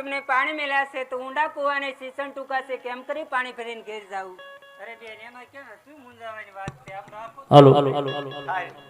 તમને પાણી મેલાશે તો ઊંડા કૂવાને શીશન ટૂંકાશે. કેમ કરી પાણી ભરીને ઘેર જાવું? અરે બેન એમાં કેમ શું મૂંઝાવાની વાત છે? આપણે હાલો હાલો. હાલો હાલો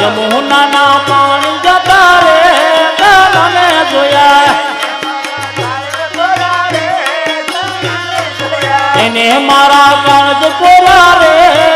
યમુના ના પાણી જતા રે તને જોયા એને મારા કાળ કોરા રે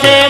છે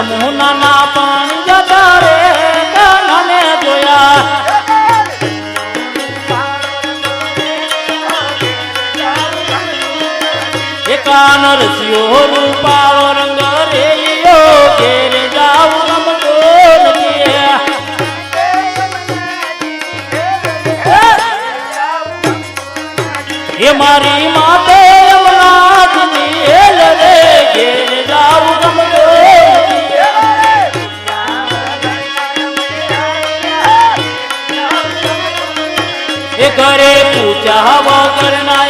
યમુનાના પાણી જતા રે કાનાને જોયા એકાન રસિયો રૂપાળો રંગ રે ઘેર જાવ રમતો મારી માતા ચાહ વગર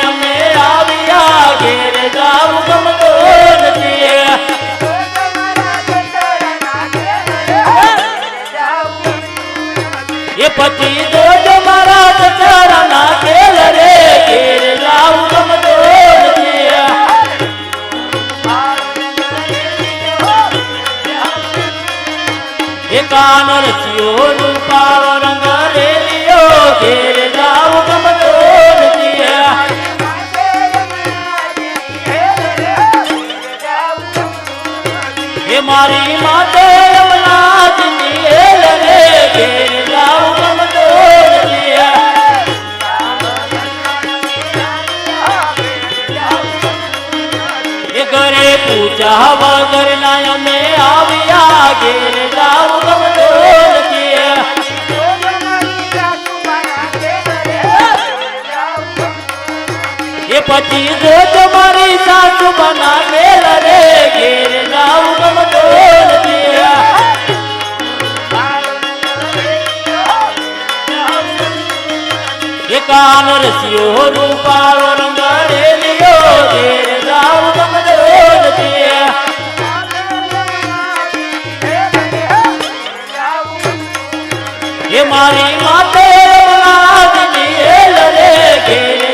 એકાન રસિયો રૂપાળો રંગારે લ્યો તેર જાવ તમદોજ તે એ મારી માતે રમનાજની એ લડે ઘેર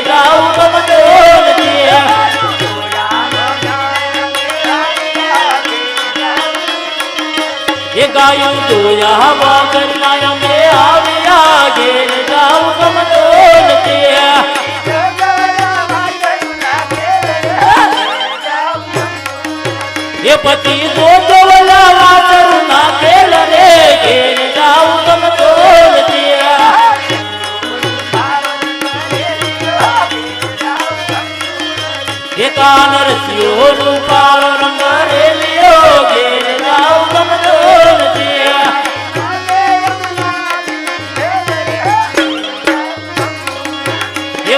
પતિ તો ગવલા વાતર ના કેલ રે ઘેર જાઉં તમ તોલ દિયા. એકાન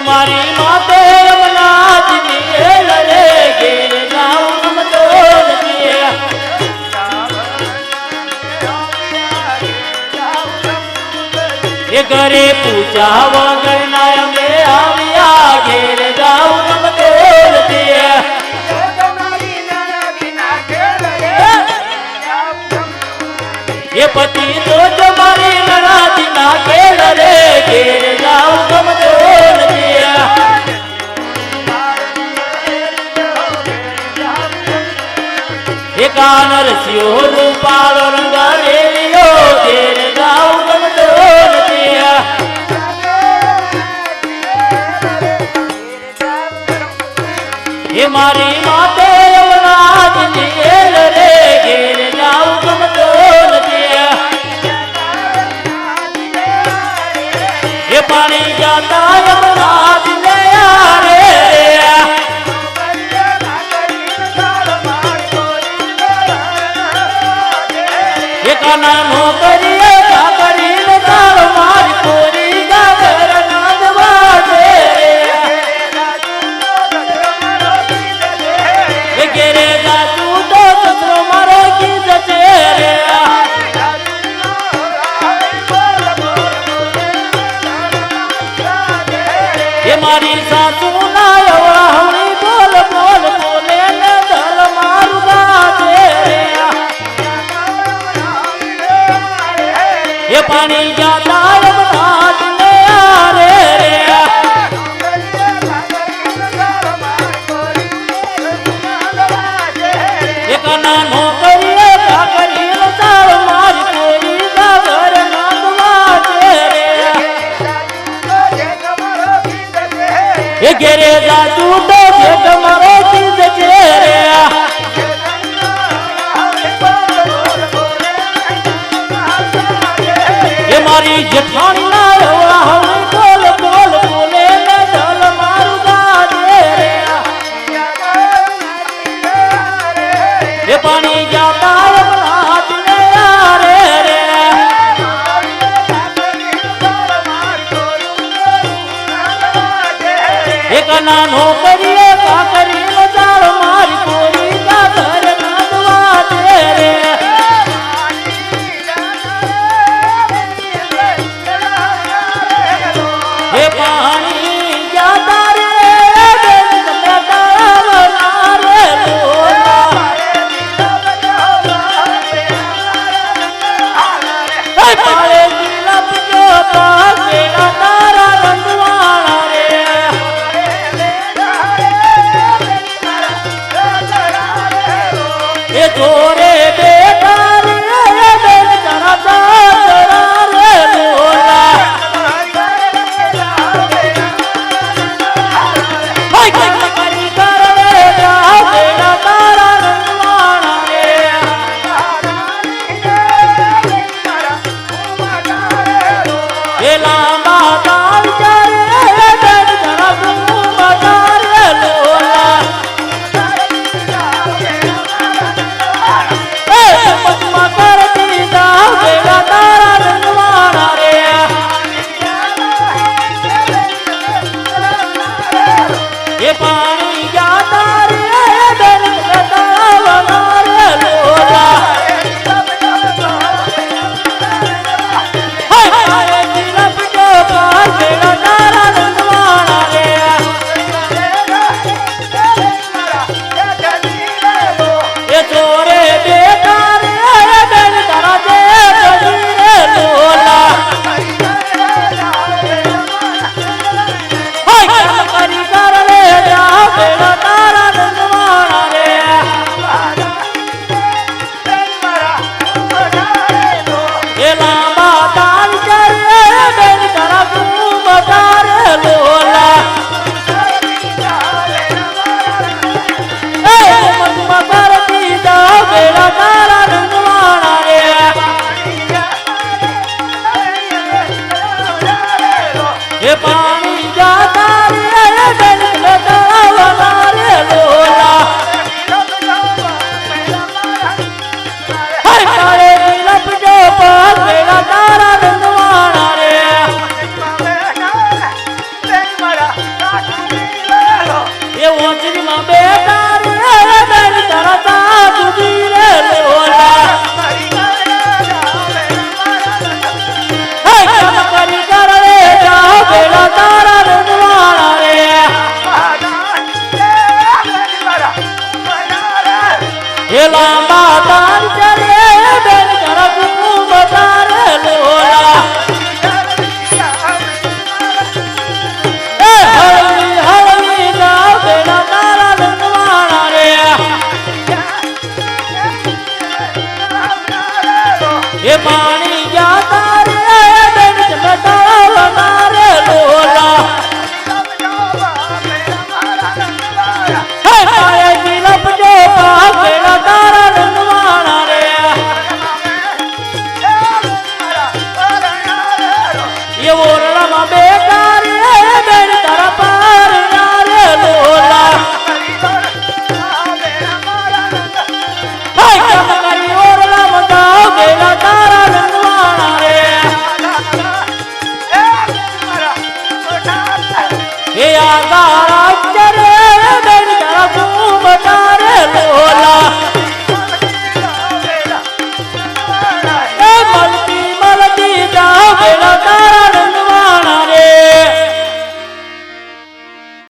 મારી માતા કરે પૂજા વગર ના અમે આવ્યા. ઘેર જાઉં એ પતિ તો તમારી લડાતી ના ખેડ રે. ઘેર જાઉં ગમતો એ કાનર સિંહ રૂપાળો રંગ રેલિયો ઘેર એ મારી માતે અવનાજ ઘેર રે, ઘેર જાઉં ગમતો નથી. એ પાણી જાતા અવનાજ ને આરે. એ ઘેરે જાજુ તો ભેટ મારો થઈ જજે મારી જેઠાણી એક નાનો કરીએ કાકરી